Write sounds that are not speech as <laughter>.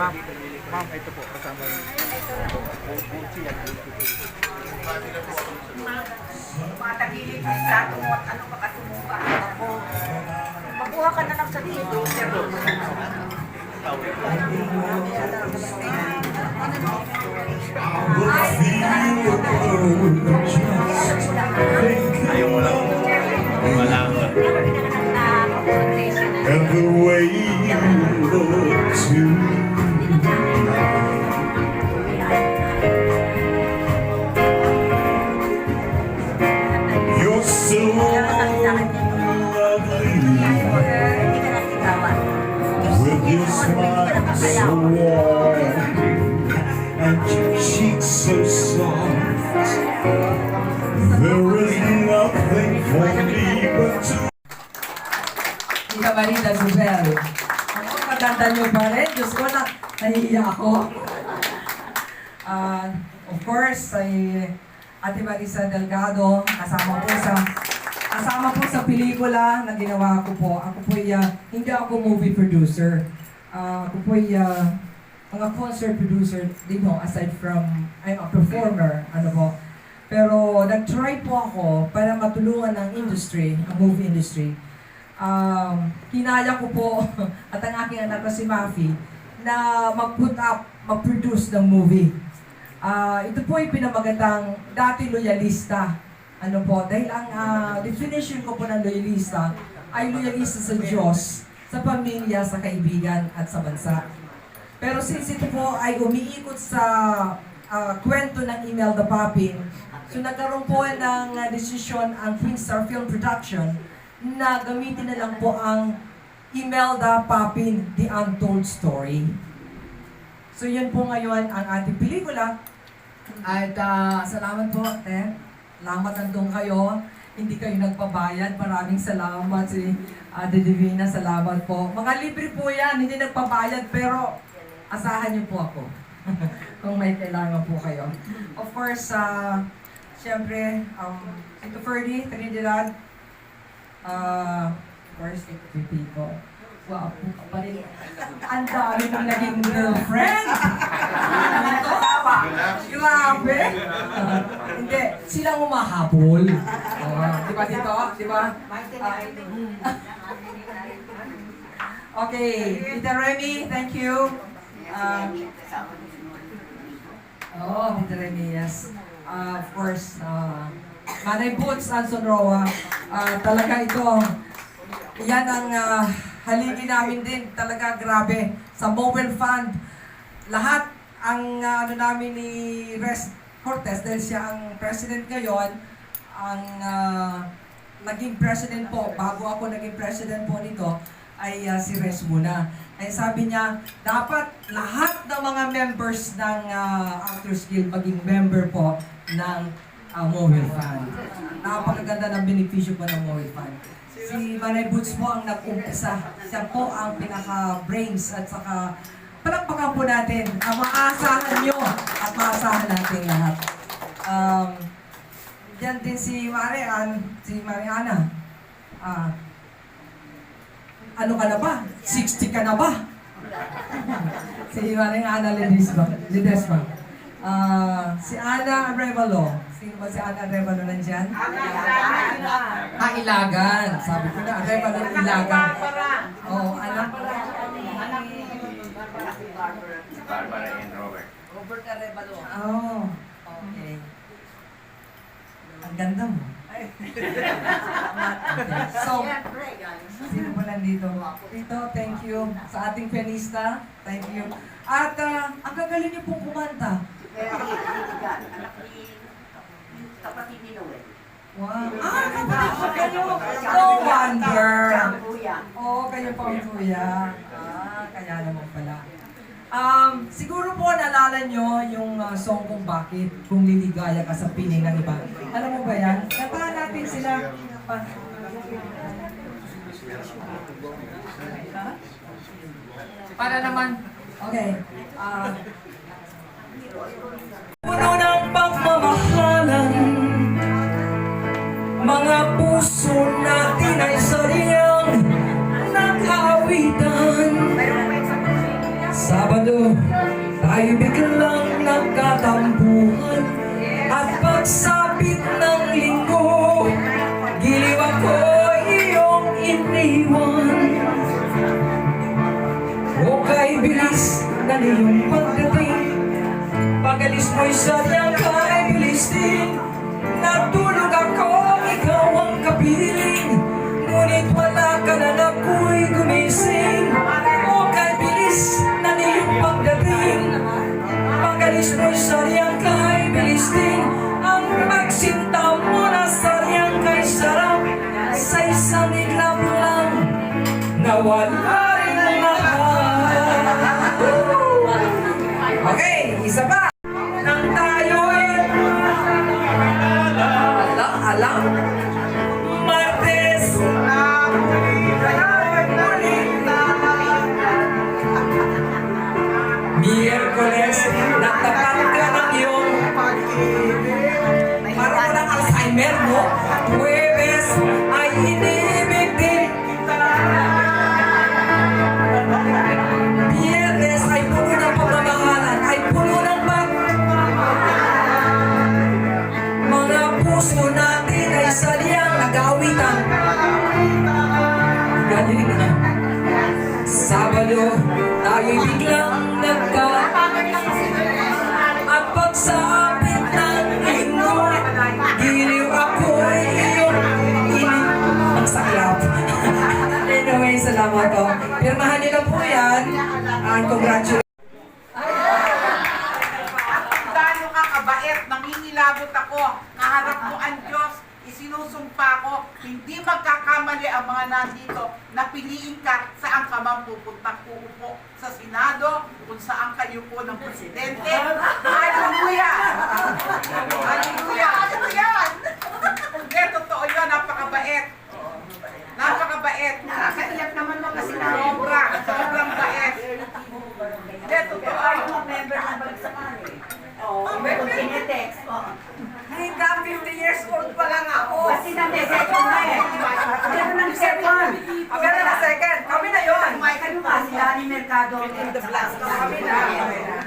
Ma'am, ma'am, ito po, kasama yung Buchi at Matagilid yung sato mo at ano makatumuka. Ako, makuha ka na lang sa dito. Ayaw And your cheeks so soft There is nothing for me but to Ika Marita Zubel. Ako, maganda niyo pa rin. Diyos ko na, nahihiya ako. Ah, of course, ay Ate Marisa Delgado, kasama po sa kasama po sa pelikula na ginawa ko po. Ako po ay, ah, hindi ako movie producer. Ah, ako po ah, mga concert producer din po, aside from, I'm a performer, ano po. Pero nag-try po ako para matulungan ang industry, ang movie industry, um, kinaya ko po <laughs> at ang aking anak na si Mafi na mag-put up, mag-produce ng movie. Ah, ito po ay pinamagatang dati loyalista. Ano po, dahil ang ah, definition ko po ng loyalista ay loyalista sa Diyos, sa pamilya, sa kaibigan at sa bansa. Pero since ito po ay umiikot sa ah, kwento ng Imelda Papin, so nagkaroon po ng ah, desisyon ang Twin Star Film Production na gamitin na lang po ang Imelda Papin, The Untold Story. So yun po ngayon ang ating pelikula. At ah, salamat po, te. Salamat nandun kayo. Hindi kayo nagpabayad. Maraming salamat si Ate Divina. Salamat po. Mga libre po yan. Hindi nagpabayad pero asahan niyo po ako. <laughs> Kung may kailangan po kayo. Of course, uh, syempre, um, Tito Ferdy, Trinidad, Ah, first activity ko. Wow, ka pa rin. Ang dami mong naging girlfriend. Ito? Grabe. Ah, hindi, silang umahabol. Oh, di ba dito? Di ba? Ah, okay, Tita Remy, thank you. Ah, oh, Tita Remy, yes. Ah, of course, uh, Manay Boots, Anson Roa, ah, talaga ito, yan ang uh, haligi namin din, talaga grabe, sa Mobile Fund, lahat ang ah, ano namin ni Res Cortez, dahil siya ang president ngayon, ang ah, naging president po, bago ako naging president po nito, ay ah, si Res muna. Ay sabi niya, dapat lahat ng mga members ng ah, Actors Guild maging member po ng uh, Mobile Fund. Napakaganda ng benepisyo po ng Mobile Fund. Si Manay Boots po ang nag-umpisa. Siya po ang pinaka-brains at saka palakpakan po natin. Ang maasahan nyo at maasahan natin lahat. Um, yan din si Marian, si Mariana. Ah, ano ka na ba? 60 ka na ba? <laughs> si Mariana Ledesma. Ledesma. Ah, si Ana Arevalo. Sino ba si Ana Arevalo nandyan? Ah, Ilagan. Sabi ko na, Arevalo Ilagan. Oo, oh, anak. Barbara and Robert. Robert Arevalo. Oh, okay. Ang ganda mo. Okay. So, sino pa nandito? Dito, thank you. Sa ating pianista, thank you. At ah, ang gagaling niyo pong kumanta. Kapatid ni Noel. Wow. Ah, kapatid po kayo. No wonder. Oo, kayo po ang kuya. Ah, kaya naman pala. Um, siguro po naalala nyo yung uh, song kung bakit kung liligaya ka sa piling ng iba. Alam mo ba yan? Kantahan natin sila. Para naman, okay. Ah, puno ng pagmamahalan Mga puso natin ay sariyang nag-aawitan Sabado, tayo biglang nagkatampuhan At pagsapit ng iyong pagdating Pagalis mo'y sadyang kay bilis din. Natulog Miyerkules Natapat ka ng iyong Parang walang Alzheimer, no? Huwebes ay inibig din Biyernes ay puno ng pagmamahalan. Ay puno ng pag Mga puso natin ay sadyang nag-aawitan. Galing na Sabado, tayo'y biglang Salamat ko Pirmahan niyo na po yan And congratulations Gaano ka kabait, nangingilabot ako, naharap mo ang Diyos, isinusumpa ko, hindi magkakamali ang mga nandito, napiliin ka saan ka man pupunta uupo sa Senado, kung saan kayo po ng Presidente. Hallelujah! Hallelujah! Ano yan? Hindi, totoo yun, napakabait. Napakabait. Nakakaiyak naman mga sinaro. Sobra, sobrang bait. Hindi, totoo. member ng bagsakan eh. Oo, member. Tinetext. Hingga 50 years old pa lang ako. Kasi na second na eh. Meron ng second. Ah, meron na second. Kami na yun. Ano nga, si Danny Mercado. Kami na. Kami na.